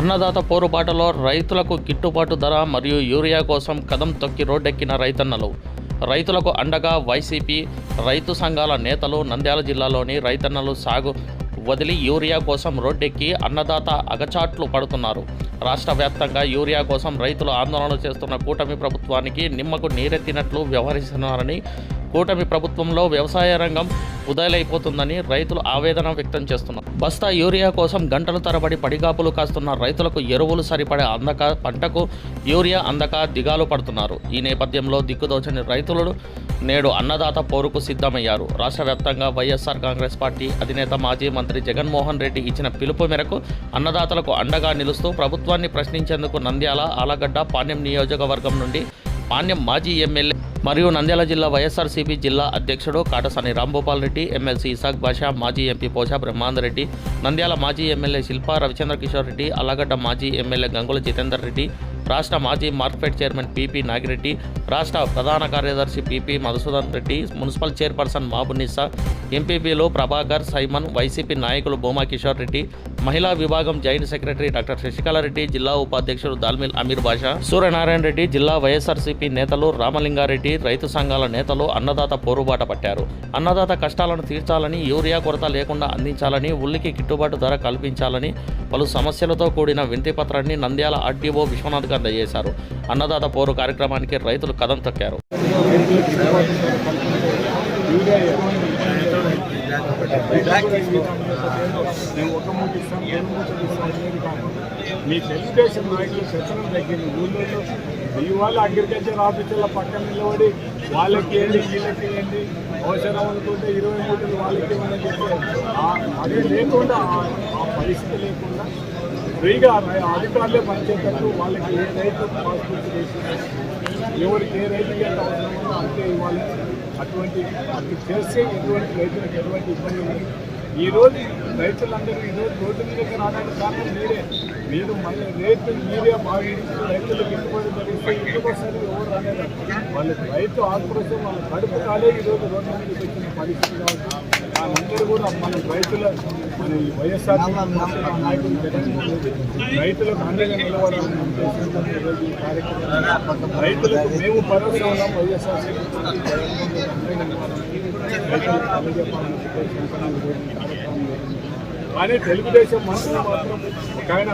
అన్నదాత పోరుబాటలో రైతులకు గిట్టుబాటు ధర మరియు యూరియా కోసం కదం తొక్కి రోడ్డెక్కిన రైతన్నలు. రైతులకు అండగా వైసీపీ రైతు సంఘాల నేతలు నంద్యాల జిల్లాలోని రైతన్నలు సాగు వదిలి యూరియా కోసం రోడ్డెక్కి అన్నదాత అగచాట్లు పడుతున్నారు. రాష్ట్ర వ్యాప్తంగా యూరియా కోసం రైతులు ఆందోళన చేస్తున్న కూటమి ప్రభుత్వానికి నిమ్మకు నీరెత్తినట్లు వ్యవహరిస్తున్నారని కూటమి ప్రభుత్వంలో వ్యవసాయ రంగం ఉదయలైపోతుందని రైతులు ఆవేదన వ్యక్తం చేస్తున్నారు. బస్తా యూరియా కోసం గంటల తరబడి పడిగాపులు కాస్తున్న రైతులకు ఎరువులు సరిపడే అందక పంటకు యూరియా అందక దిగాలు పడుతున్నారు. ఈ నేపథ్యంలో దిక్కుదోచని రైతులు నేడు అన్నదాత పోరుకు సిద్ధమయ్యారు. రాష్ట్ర వ్యాప్తంగా వైఎస్ఆర్ కాంగ్రెస్ పార్టీ అధినేత మాజీ మంత్రి జగన్మోహన్ రెడ్డి ఇచ్చిన పిలుపు మేరకు అన్నదాతలకు అండగా నిలుస్తూ ప్రభుత్వం ప్రభుత్వాన్ని ప్రశ్నించేందుకు నంద్యాల ఆలగడ్డ పాణ్యం నియోజకవర్గం నుండి పాణ్యం మాజీ ఎమ్మెల్యే మరియు నంద్యాల జిల్లా వైఎస్ఆర్సీపీ జిల్లా అధ్యక్షుడు కాటసాని రాంభూపాల్ రెడ్డి ఎమ్మెల్సీ ఇసాక్ బాషా మాజీ ఎంపీ పోషా బ్రహ్మాందరెడ్డి నంద్యాల మాజీ ఎమ్మెల్యే శిల్పా రవిచంద్ర కిషోర్ రెడ్డి అల్లగడ్డ మాజీ ఎమ్మెల్యే గంగుల జితేందర్ రెడ్డి రాష్ట్ర మాజీ మార్కెట్ చైర్మన్ పీపీ నాగిరెడ్డి రాష్ట్ర ప్రధాన కార్యదర్శి PP Madhusudan Reddy municipal chairperson Mabunisa ఎంపీపీలు ప్రభాకర్ సైమన్ వైసీపీ నాయకులు భూమా కిషోర్ రెడ్డి మహిళా విభాగం joint secretary doctor Sasikala Reddy జిల్లా ఉపాధ్యక్షుడు దాల్మిల్ అమీర్ బాషా సూర్యనారాయణ రెడ్డి జిల్లా వైఎస్ఆర్సీపీ నేతలు రామలింగారెడ్డి రైతు సంఘాల నేతలు అన్నదాత పోరుబాట పట్టారు. అన్నదాత కష్టాలను తీర్చాలని యూరియా కొరత లేకుండా అందించాలని ఉల్లికి గిట్టుబాటు ధర కల్పించాలని పలు సమస్యలతో కూడిన వినతి పత్రాన్ని నంద్యాల ఆర్డీఓ విశ్వనాథ్కి అందజేశారు. అన్నదాత పోరు కార్యక్రమానికి రైతులు కథం తొక్కారు. మీ తెలుగుదేశం నాయకులు చర్చలు తగ్గింది ఊళ్ళో ఇవాళ అగ్రికల్చర్ ఆఫీసర్ల పక్కన నిలబడి వాళ్ళకి ఏంటి వీళ్ళకి ఏంటి అవసరం అనుకుంటే ఇరవై మూడు వాళ్ళకి ఇవ్వని చెప్పి అదే లేకుండా ఆ పరిస్థితి లేకుండా ఫ్రీగా అధికారులే పనిచేటట్టు వాళ్ళకి ఏ రైతు ఎవరికి ఏ రైతుకి ఎంత అవసరం ఉందో అంతే ఇవ్వాలి. అటువంటి అది చేస్తే ఎటువంటి రైతులకు ఎటువంటి ఇబ్బంది ఉంది ఈరోజు రైతులందరూ ఈరోజు రోడ్డు మీదకి రావడానికి కారణం మీరే. మీరు మళ్ళీ రైతులు మీరే బాగా రైతులకు ఇబ్బంది జరిగితే ఇంటికి ఎవరు రాలేదు వాళ్ళకి రైతు ఆత్మహత్య వాళ్ళ కడుపు కాలే ఈరోజు రోడ్డు మీదకి వచ్చిన పరిస్థితి కాబట్టి వాళ్ళందరూ కూడా మన రైతుల మన ఈ వైఎస్ఆర్ నాయకులు జగన్మోహన్ రెడ్డి రైతులకు అండగా నిలబడాలని రైతులకు మేము భరోసా ఉన్నాం వైఎస్ఆర్ రైతులకు కానీ తెలుగుదేశం మంత్రులు మాత్రం ఒక ఆయన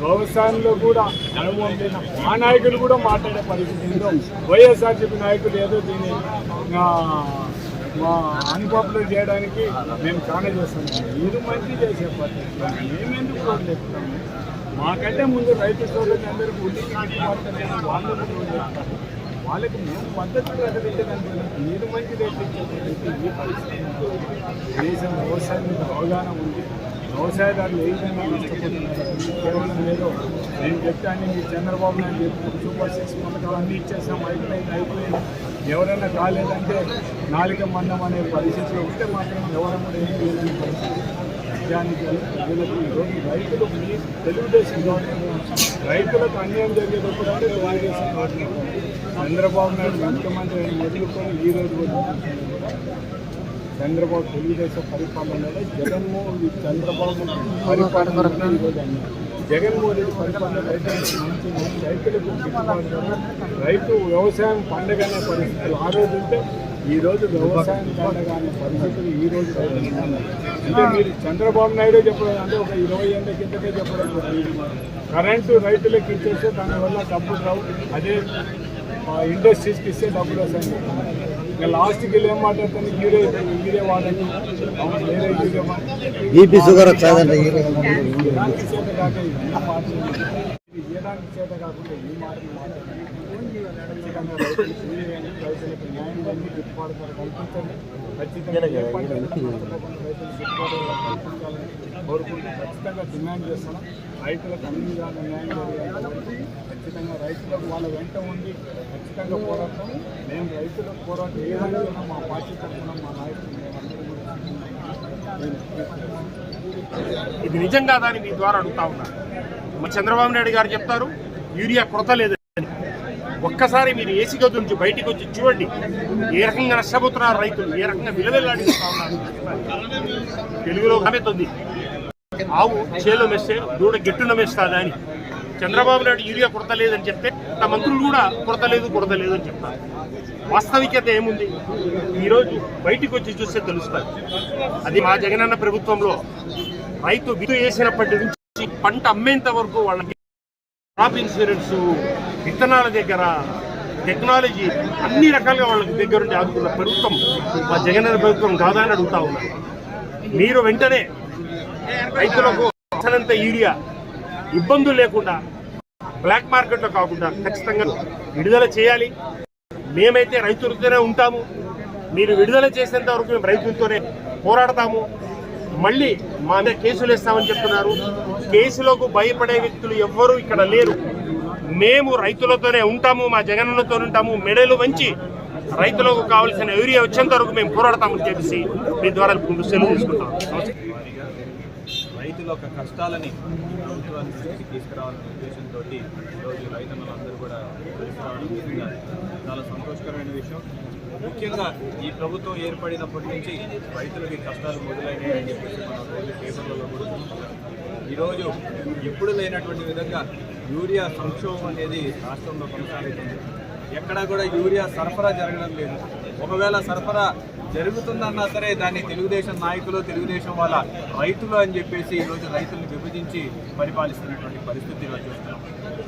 వ్యవసాయంలో కూడా అనుభవం లేని మా నాయకులు కూడా మాట్లాడే పరిస్థితి వైఎస్ఆర్సీపీ నాయకులు ఏదో దీన్ని మా అన్పాపులర్ చేయడానికి మేము చాలా చేస్తున్నాం. మీరు మంచి చేసే పార్టీ మేమెందుకు రోడ్లు ఎక్కుతాము? మాకంటే ముందు రైతు సోదరులు అందరికీ ఉల్లికి గిట్టుబాటు వాళ్ళు వాళ్ళకి మేము పద్ధతి ప్రకటించడానికి మీరు మంచి రేట్లు ఇచ్చేటట్టు ఈ పరిస్థితి? దేశం వ్యవసాయం అవగాహన ఉంది. వ్యవసాయదారులు ఏ విధంగా నష్టపోతున్నారు కేవలం ఏదో నేను చెప్తాను మీ చంద్రబాబు నాయుడు చెప్పిన సూపర్ సిక్స్ పథకాలు అన్నీ ఇచ్చేసాం అయిపోయింది అయిపోయింది ఎవరైనా కాలేదంటే నాలుక మందం అనే పరిస్థితిలో ఉంటే మాత్రం ఎవరైనా కూడా ఏం చేయలేని పరిస్థితి. నిజానికి ప్రజలకు ఈరోజు రైతులు మీ తెలుగుదేశం గవర్నమెంట్ రైతులకు అన్యాయం జరిగేటప్పుడు అంటే తెలుగుదేశం గవర్నమెంట్ చంద్రబాబు నాయుడు ముఖ్యమంత్రి అయిన మొదలుకొని ఈ రోజు వరకు చంద్రబాబు తెలుగుదేశం పరిపాలనలో జగన్మోహన్ చంద్రబాబు పరిపాలన జగన్మోహన్ రెడ్డి పరిపాలన రైతులకు రైతు వ్యవసాయం పండగ అనే పరిస్థితులు ఆ రోజు ఉంటే ఈ రోజు వ్యవసాయం పండగ అనే పరిస్థితులు ఈ రోజు. అంటే మీరు చంద్రబాబు నాయుడు చెప్పడం అంటే ఒక ఇరవై ఏళ్ళ కిందకే చెప్పడం. కరెంటు రైతులకు ఇచ్చేస్తే దానివల్ల డబ్బులు రావు అదే ఇండస్ట్రీస్కి ఇస్తే డబ్బులు వస్తాయి ఇంకా లాస్ట్కి వెళ్ళి ఏం మాట్లాడుతాను యూరియా వాడండి అవును, వేరే వాడండి. బీపీ షుగర్ వచ్చాదండి ఇలాంటి చేత కాక కాకుండా ఈ మాటలు మాట్లాడాలి. న్యాయం గిట్టుబాటు కల్పించండి. ఖచ్చితంగా పంట అయినా నష్టపోకుండా రైతులకు గిట్టుబాటు ధర కల్పించాలని కోరుకుంటూ ఖచ్చితంగా డిమాండ్ చేస్తున్నాం రైతులకు అన్ని విధాలు న్యాయం చేయాలి ఖచ్చితంగా రైతులకు వాళ్ళ వెంట ఉండి ఖచ్చితంగా పోరాటం మేము రైతులకు పోరాటం ఏ విధంగా మా పార్టీ తరఫున మా నాయకులు ఇది నిజం కాదని మీ ద్వారా అడుగుతా ఉన్నా. మరి చంద్రబాబు నాయుడు గారు చెప్తారు యూరియా కొరత లేదని ఒక్కసారి మీరు ఏసీ గది నుంచి బయటికి వచ్చి చూడండి ఏ రకంగా నష్టపోతున్నారు రైతులు ఏ రకంగా విలువెల్లాడిస్తా ఉన్నారు తెలుగులో గమెతుంది ఆవు చేలో మెస్తే దూడ గెట్టున మెస్తాదా అని. చంద్రబాబు నాయుడు యూరియా కొడతలేదని చెప్తే నా మంత్రులు కూడా కొడతలేదు కొడతలేదు అని చెప్తారు. వాస్తవికత ఏముంది? ఈరోజు బయటికి వచ్చి చూస్తే తెలుస్తుంది. అది మా జగనన్న ప్రభుత్వంలో రైతు విత్తు వేసినప్పటి నుంచి పంట అమ్మేంత వరకు వాళ్ళకి క్రాప్ ఇన్సూరెన్స్ విత్తనాల దగ్గర టెక్నాలజీ అన్ని రకాలుగా వాళ్ళకి దగ్గర నుండి ఆదుకున్న ప్రభుత్వం మా జగనన్న ప్రభుత్వం కాదా అని అడుగుతా ఉన్నారు మీరు వెంటనే రైతులకు అసలంత యూరియా ఇబ్బందులు లేకుండా బ్లాక్ మార్కెట్లో కాకుండా ఖచ్చితంగా విడుదల చేయాలి. మేమైతే రైతులతోనే ఉంటాము. మీరు విడుదల చేసేంత వరకు మేము రైతులతోనే పోరాడతాము. మళ్ళీ మా మీద కేసులు వేస్తామని చెప్తున్నారు. కేసులకు భయపడే వ్యక్తులు ఎవ్వరూ ఇక్కడ లేరు. మేము రైతులతోనే ఉంటాము. మా జగనన్నతో ఉంటాము. మెడలు వంచి రైతులకు కావాల్సిన యూరియా వచ్చేంత వరకు మేము పోరాడతామని చెప్పేసి మీ ద్వారా సెలవు తీసుకుంటాం రైతుల యొక్క కష్టాలని ఈ ప్రభుత్వాన్ని దృష్టికి తీసుకురావాలనే ఉద్దేశంతో ఈరోజు రైతన్నలందరూ కూడా తీసుకురావడం చాలా సంతోషకరమైన విషయం. ముఖ్యంగా ఈ ప్రభుత్వం ఏర్పడినప్పటి నుంచి రైతులకి కష్టాలు మొదలైనాయని చెప్పేసి మనం రోజు పేపర్లలో కూడా ఈరోజు ఎప్పుడు లేనటువంటి విధంగా యూరియా సంక్షోభం అనేది రాష్ట్రంలో కొనసాగుతుంది. ఎక్కడా కూడా యూరియా సరఫరా జరగడం లేదు. ఒకవేళ సరఫరా జరుగుతుందన్నా సరే దాన్ని తెలుగుదేశం నాయకులు తెలుగుదేశం వాళ్ళ రైతులు అని చెప్పేసి ఈరోజు రైతులను విభజించి పరిపాలిస్తున్నటువంటి పరిస్థితి ఈరోజు చూస్తున్నాం.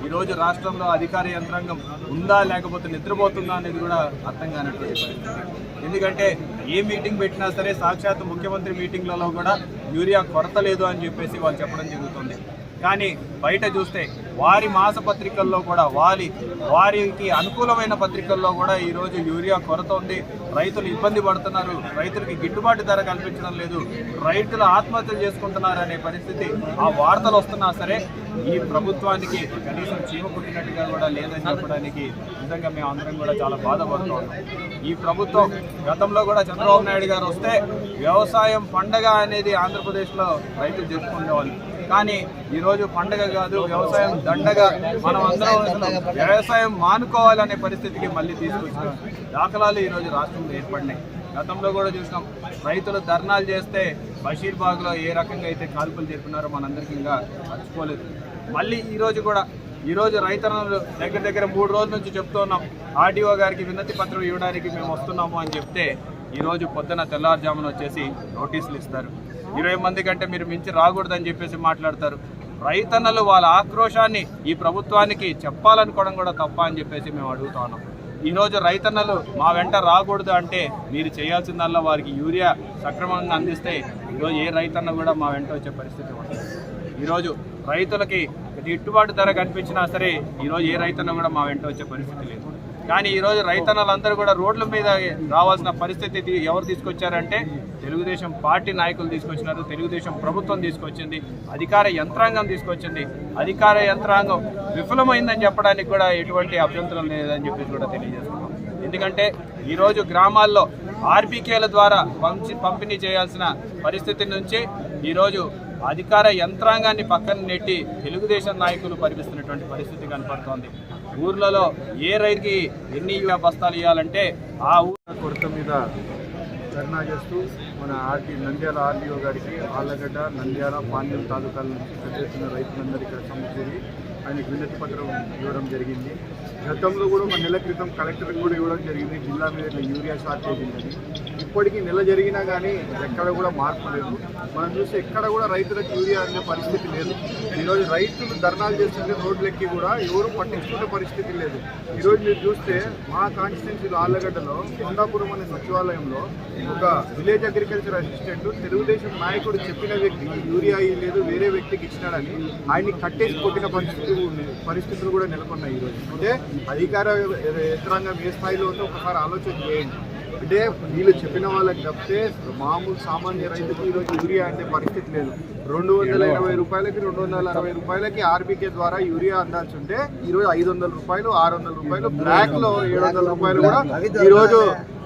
ఈరోజు రాష్ట్రంలో అధికార యంత్రాంగం ఉందా లేకపోతే నిద్రపోతుందా అనేది కూడా అర్థం కానటువంటి పరిస్థితి. ఎందుకంటే ఏ మీటింగ్ పెట్టినా సరే సాక్షాత్ ముఖ్యమంత్రి మీటింగ్లలో కూడా యూరియా కొరత లేదు అని చెప్పేసి వాళ్ళు చెప్పడం జరుగుతుంది. కానీ బయట చూస్తే వారి మాసపత్రికల్లో కూడా వారి వారికి అనుకూలమైన పత్రికల్లో కూడా ఈరోజు యూరియా కొరత ఉంది. రైతులు ఇబ్బంది పడుతున్నారు. రైతులకి గిట్టుబాటు ధర కల్పించడం లేదు. రైతులు ఆత్మహత్యలు చేసుకుంటున్నారు అనే పరిస్థితి ఆ వార్తలు వస్తున్నా సరే ఈ ప్రభుత్వానికి కనీసం చీమ కుట్టినట్టుగా కూడా లేదని చెప్పడానికి నిజంగా మేము అందరం కూడా చాలా బాధపడుతున్నాం ఈ ప్రభుత్వం గతంలో కూడా చంద్రబాబు నాయుడు గారు వస్తే వ్యవసాయం పండగ అనేది ఆంధ్రప్రదేశ్లో రైతులు చెప్పుకునేవాళ్ళు కానీ ఈరోజు పండగ కాదు వ్యవసాయం దండగా మనం అందరం వ్యవసాయం మానుకోవాలనే పరిస్థితికి మళ్ళీ తీసుకొచ్చాం దాఖలాలు ఈరోజు రాష్ట్రంలో ఏర్పడినాయి. గతంలో కూడా చూసినాం రైతులు ధర్నాలు చేస్తే బషీర్బాగ్లో ఏ రకంగా అయితే కాల్పులు జరిపినారో మనందరికీ ఇంకా మర్చిపోలేదు. మళ్ళీ ఈరోజు కూడా ఈరోజు రైతన్నలు దగ్గర దగ్గర మూడు రోజుల నుంచి చెప్తూ ఉన్నాం ఆర్డీఓ గారికి వినతి పత్రం ఇవ్వడానికి మేము వస్తున్నాము అని చెప్తే ఈరోజు పొద్దున తెల్లారుజామున వచ్చేసి నోటీసులు ఇస్తారు. ఇరవై మంది కంటే మీరు మించి రాకూడదని చెప్పేసి మాట్లాడతారు. రైతన్నలు వాళ్ళ ఆక్రోశాన్ని ఈ ప్రభుత్వానికి చెప్పాలనుకోవడం కూడా తప్ప అని చెప్పేసి మేము అడుగుతా ఉన్నాం. ఈరోజు రైతన్నలు మా వెంట రాకూడదు అంటే మీరు చేయాల్సిందల్లా వారికి యూరియా సక్రమంగా అందిస్తే ఈరోజు ఏ రైతన్న కూడా మా వెంట వచ్చే పరిస్థితి ఉంటుంది ఈరోజు రైతులకి గిట్టుబాటు ధర కనిపించినా సరే ఈరోజు ఏ రైతన్న కూడా మా వెంట వచ్చే పరిస్థితి లేదు. కానీ ఈరోజు రైతన్నలందరూ కూడా రోడ్ల మీద రావాల్సిన పరిస్థితి ఎవరు తీసుకొచ్చారంటే తెలుగుదేశం పార్టీ నాయకులు తీసుకొచ్చినారు తెలుగుదేశం ప్రభుత్వం తీసుకొచ్చింది అధికార యంత్రాంగం తీసుకొచ్చింది. అధికార యంత్రాంగం విఫలమైందని చెప్పడానికి కూడా ఎటువంటి అభ్యంతరం లేదని చెప్పేసి కూడా తెలియజేస్తున్నాం. ఎందుకంటే ఈరోజు గ్రామాల్లో ఆర్బీకేల ద్వారా పంచి పంపిణీ చేయాల్సిన పరిస్థితి నుంచి ఈరోజు అధికార యంత్రాంగాన్ని పక్కన నెట్టి తెలుగుదేశం నాయకులు పరిపిస్తున్నటువంటి పరిస్థితి కనపడుతోంది. ఊర్లలో ఏ రైతుకి ఎన్ని బస్తాలు ఇవ్వాలంటే ఆ ఊరు కొరత మీద ధర్నా చేస్తూ మన ఆర్టీ నంద్యాల ఆర్డీఓ గారికి ఆళ్ళగడ్డ నంద్యాల పాండ్యం తాలూకాల నుంచి పెద్ద ఎత్తున రైతులందరూ ఇక్కడ సమకూరి ఆయనకు వినతి పత్రం ఇవ్వడం జరిగింది. గతంలో కూడా ఒక నెల క్రితం కలెక్టర్కి కూడా ఇవ్వడం జరిగింది. జిల్లా మీద యూరియా షార్టేజ్ ఉందని. ఇప్పటికీ నెల జరిగినా కానీ ఎక్కడ కూడా మార్పు లేదు. మనం చూస్తే ఎక్కడ కూడా రైతులకు యూరియా అనే పరిస్థితి లేదు. ఈరోజు రైతులు ధర్నాలు చేస్తుంటే రోడ్లెక్కి కూడా ఎవరు పట్టించుకునే పరిస్థితి లేదు. ఈరోజు మీరు చూస్తే మా కాన్స్టిట్యున్సీలో ఆళ్ళగడ్డలో కొండాపురం అనే సచివాలయంలో ఒక విలేజ్ అగ్రికల్చర్ అసిస్టెంట్ తెలుగుదేశం నాయకుడు చెప్పిన వ్యక్తికి యూరియా లేదు వేరే వ్యక్తికి ఇచ్చినాడని ఆయన్ని కట్టేసి కొట్టిన పరిస్థితి పరిస్థితులు కూడా నెలకొన్నాయి ఈరోజు. అంటే అధికార యంత్రాంగం ఏ స్థాయిలో ఉందో ఒకసారి ఆలోచన చేయండి. అంటే వీళ్ళు చెప్పిన వాళ్ళకి తప్పితే మామూలు సామాన్య రైతుకు ఈరోజు యూరియా అంటే పరిస్థితి లేదు. రెండు వందల ఇరవై రూపాయలకి రెండు వందల అరవై రూపాయలకి ఆర్బీకే ద్వారా యూరియా అందాల్సి ఉంటే ఈరోజు ఐదు వందల రూపాయలు ఆరు వందల రూపాయలు బ్లాక్లో ఏడు వందల రూపాయలు కూడా ఈరోజు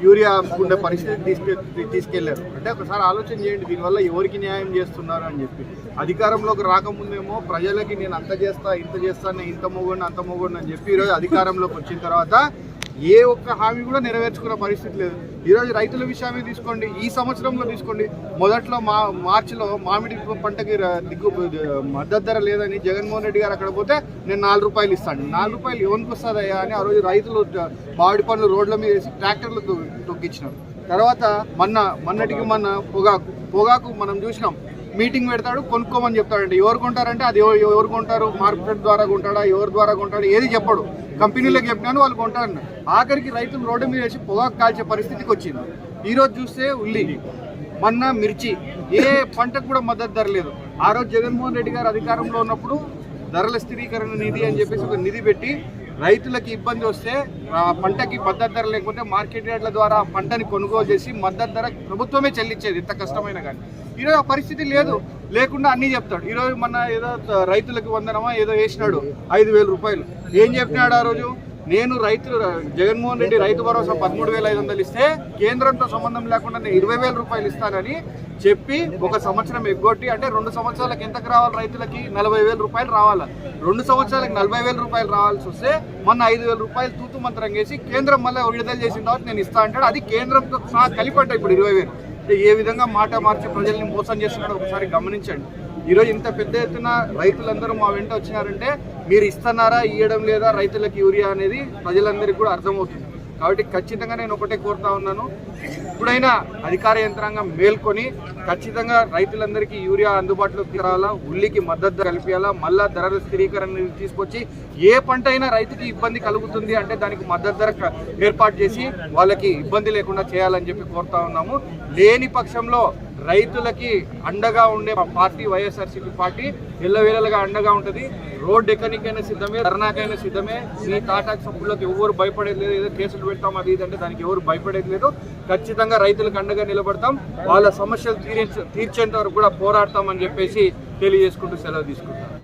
యూరియా అమ్ముకునే పరిస్థితి తీసుకె తీసుకెళ్ళారు. అంటే ఒకసారి ఆలోచన చేయండి దీనివల్ల ఎవరికి న్యాయం చేస్తున్నారు అని చెప్పి. అధికారంలోకి రాకముందేమో ప్రజలకి నేను అంత చేస్తా ఇంత చేస్తా నేను ఇంత మొగుడిని అంత మొగుడిని అని చెప్పి ఈరోజు అధికారంలోకి వచ్చిన తర్వాత ఏ ఒక్క హామీ కూడా నెరవేర్చుకున్న పరిస్థితి లేదు. ఈరోజు రైతుల విషయమే తీసుకోండి ఈ సంవత్సరంలో తీసుకోండి. మొదట్లో మా మార్చిలో మామిడి పంటకి దిగ్గు దిగు మద్దతు ధర లేదని జగన్మోహన్ రెడ్డి గారు అక్కడ పోతే నేను నాలుగు రూపాయలు ఇస్తాను. నాలుగు రూపాయలు ఎవరికి వస్తుందయ్యా అని ఆ రోజు రైతులు మామిడి పండ్లు రోడ్ల మీద వేసి ట్రాక్టర్లు తొక్కించినారు తర్వాత మొన్న మొన్నటికి మొన్న పొగాకు పొగాకు మనం చూసినాం. మీటింగ్ పెడతాడు కొనుక్కోమని చెప్తాడంటే. ఎవరు కొంటారంటే అది ఎవరు ఎవరు కొంటారు? మార్కెట్ ద్వారా కొంటాడా? ఎవరి ద్వారా కొంటాడు? ఏది చెప్పడు. కంపెనీలకు చెప్పినాను వాళ్ళు కొంటారన్న. ఆఖరికి రైతులు రోడ్డు మీద వేసి పొగాకు కాల్చే పరిస్థితికి వచ్చింది ఈరోజు చూస్తే ఉల్లి మొన్న మిర్చి ఏ పంటకు కూడా మద్దతు ధర లేదు. ఆ రోజు జగన్మోహన్ రెడ్డి గారు అధికారంలో ఉన్నప్పుడు ధరల స్థిరీకరణ నిధి అని చెప్పేసి ఒక నిధి పెట్టి రైతులకి ఇబ్బంది వస్తే పంటకి మద్దతు ధర లేకపోతే మార్కెట్ రేట్ల ద్వారా పంటని కొనుగోలు చేసి మద్దతు ధర ప్రభుత్వమే చెల్లించేది. ఇంత కష్టమైన కానీ. ఈరోజు ఆ పరిస్థితి లేదు. లేకుండా అన్నీ చెప్తాడు. ఈరోజు మన ఏదో రైతులకు వందనమా ఏదో వేసినాడు ఐదు వేల రూపాయలు. ఏం చెప్పినాడు ఆ రోజు? నేను రైతులు జగన్మోహన్ రెడ్డి రైతు భరోసా పదమూడు వేల ఐదు వందలు ఇస్తే కేంద్రంతో సంబంధం లేకుండా నేను ఇరవై వేల రూపాయలు ఇస్తానని చెప్పి ఒక సంవత్సరం ఎగ్గొట్టి అంటే రెండు సంవత్సరాలకు ఎంతకు రావాలి రైతులకి? నలభై వేల రూపాయలు రావాలి. రెండు సంవత్సరాలకు నలభై వేల రూపాయలు రావాల్సి వస్తే మొన్న ఐదు వేల రూపాయలు తూతు మంత్రం చేసి కేంద్రం మళ్ళీ విడుదల చేసిన తర్వాత నేను ఇస్తా అంటాడు. అది కేంద్రంతో సహా కలిపడ్డా ఇప్పుడు ఇరవై వేలు. అంటే ఏ విధంగా మాట మార్చి ప్రజల్ని మోసం చేస్తున్నాడో ఒకసారి గమనించండి. ఈరోజు ఇంత పెద్ద ఎత్తున రైతులందరూ మా వెంట వచ్చినారంటే మీరు ఇస్తున్నారా ఇవ్వడం లేదా రైతులకు యూరియా అనేది ప్రజలందరికీ కూడా అర్థమవుతుంది. కాబట్టి ఖచ్చితంగా నేను ఒకటే కోరుతా ఉన్నాను. ఇప్పుడైనా అధికార యంత్రాంగం మేల్కొని ఖచ్చితంగా రైతులందరికీ యూరియా అందుబాటులోకి రావాలా ఉల్లికి మద్దతు ధర కల్పించాలా మళ్ళా ధరల స్థిరీకరణ తీసుకొచ్చి ఏ పంట అయినా రైతుకి ఇబ్బంది కలుగుతుంది అంటే దానికి మద్దతు ధర క- ఏర్పాటు చేసి వాళ్ళకి ఇబ్బంది లేకుండా చేయాలని చెప్పి కోరుతా ఉన్నాము. లేని పక్షంలో రైతులకి అండగా ఉండే పార్టీ వైఎస్ఆర్సీపీ పార్టీ ఎల్లవేళలుగా అండగా ఉంటుంది. రోడ్ ఎక్కడికైనా సిద్ధమే ధర్నాకైనా సిద్ధమే. మీ టాటా సబ్బులకు ఎవరు భయపడేది లేదు. ఏదో కేసులు పెడతాం అది ఇది అంటే దానికి ఎవరు భయపడేది లేదు. ఖచ్చితంగా రైతులకు అండగా నిలబడతాం. వాళ్ళ సమస్యలు తీర్చే తీర్చేంత వరకు కూడా పోరాడతామని చెప్పేసి తెలియజేసుకుంటూ సెలవు తీసుకుంటాం